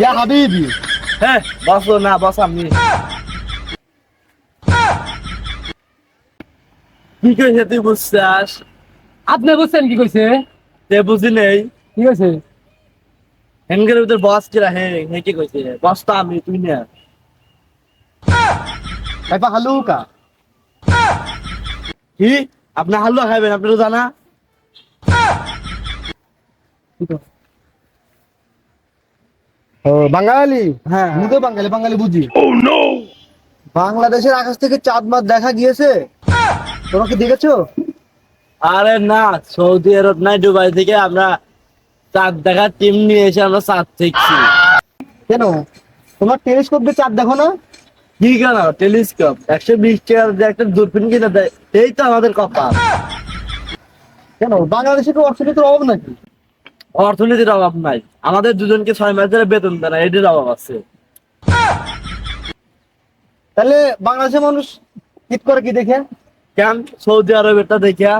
ইয়া হাবিবি হ্যাঁ বসো না বস আমি কি কইছে তুই বুঝছাস? আপনি বুঝছেন কি কইছে? তে বুঝি নেই। কি কইছে? হেনগের ভিতর বস কিরা হে হে কি কইছে? বস তো আমি তুই না। ভাইপা হালুকা কি? আপনি হালুয়া খাবেন আপনি তো জানা ও বাঙালি? হ্যাঁ। তো বাঙালি বাঙালি বুঝি। বাংলাদেশের আকাশ থেকে চাঁদ মাছ দেখা গিয়েছে? তোমরা কি দেখেছ? আরে না সৌদি আরব নাই দুবাই থেকে আমরা চাঁদ দেখার টিম নিয়ে এসে আমরা চাঁদ দেখছি। কেন? তোমার টেলিস্কোপ দিয়ে চাঁদ দেখো না? কি কেন? টেলিস্কোপ একশো বিশ টাকার যে একটা দূরবীন কিনে দেয় এই তো আমাদের কপাল। কেন? বাংলাদেশে কি অর্থনীতির অভাব নাকি? অর্থনীতির অভাব নাই। আমাদের দুজনকে ছয় মাস ধরে বেতন দেয় না এটির অভাব আছে। তাহলে বাংলাদেশের মানুষ ঈদ করে কি দেখে? কেন? সৌদি আরবেরটা দেখিয়া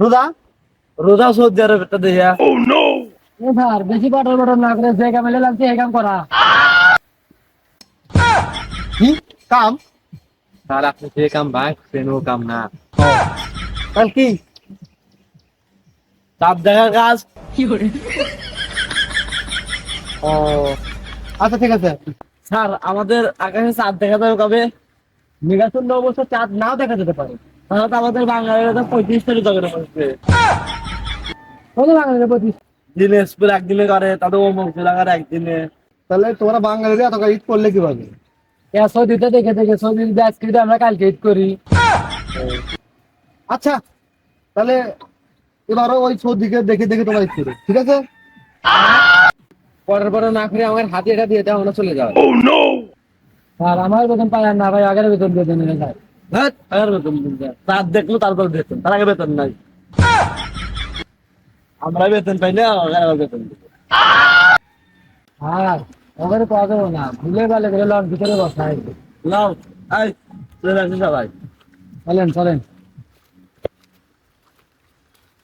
রোজা? রোজা সৌদি আরবেরটা দেখিয়া স্যার বেশি বটর বটর না করে যে কামে লাগছে এই কাম করা। কি? কাম? তার আপনি যে কাম ভাই ও কাম না। তাহলে কি? চাঁদ দেখার কাজ? ও আচ্ছা ঠিক আছে। স্যার আমাদের আকাশে চাঁদ দেখা যাবে কবে? মেঘাচন্দ্র অবশ্য চাঁদ নাও দেখা যেতে পারে। তাহলে তো আমাদের বাঙালিরা পঁয়ত্রিশ তারিখ পড়ছে কত বাংলাদেশে পঁচিশ দিনাজপুর একদিনে করে তাদের অমুক জেলাকার একদিনে। তাহলে তোমরা বাঙালিরা এত ঈদ করলে কীভাবে? এ সৌদিতে দেখে দেখে সৌদির ব্যাচ কিন্তু আমরা কালকে ঈদ করি। আচ্ছা তাহলে এবারও ওই সৌদিকে দেখে দেখে তোমরা করো ঠিক আছে? পরের পরে না করে আমার হাতে এটা দিয়ে দেওয়া আমরা চলে যাও আর আমার বেতন আর না ভাই আগের বেতন দিয়ে দেন ভাই হ্যাঁ? আগের বেতন যা। দেখল তারপর বেতন। তার আগে বেতন নাই। আমরা বেতন পাই না আগের বেতন। আর ওখানে পাওয়া যাব না। ভুলে করে লন ভিতরে বসাই নাও আই চলে আসি সবাই। চলেন চলেন।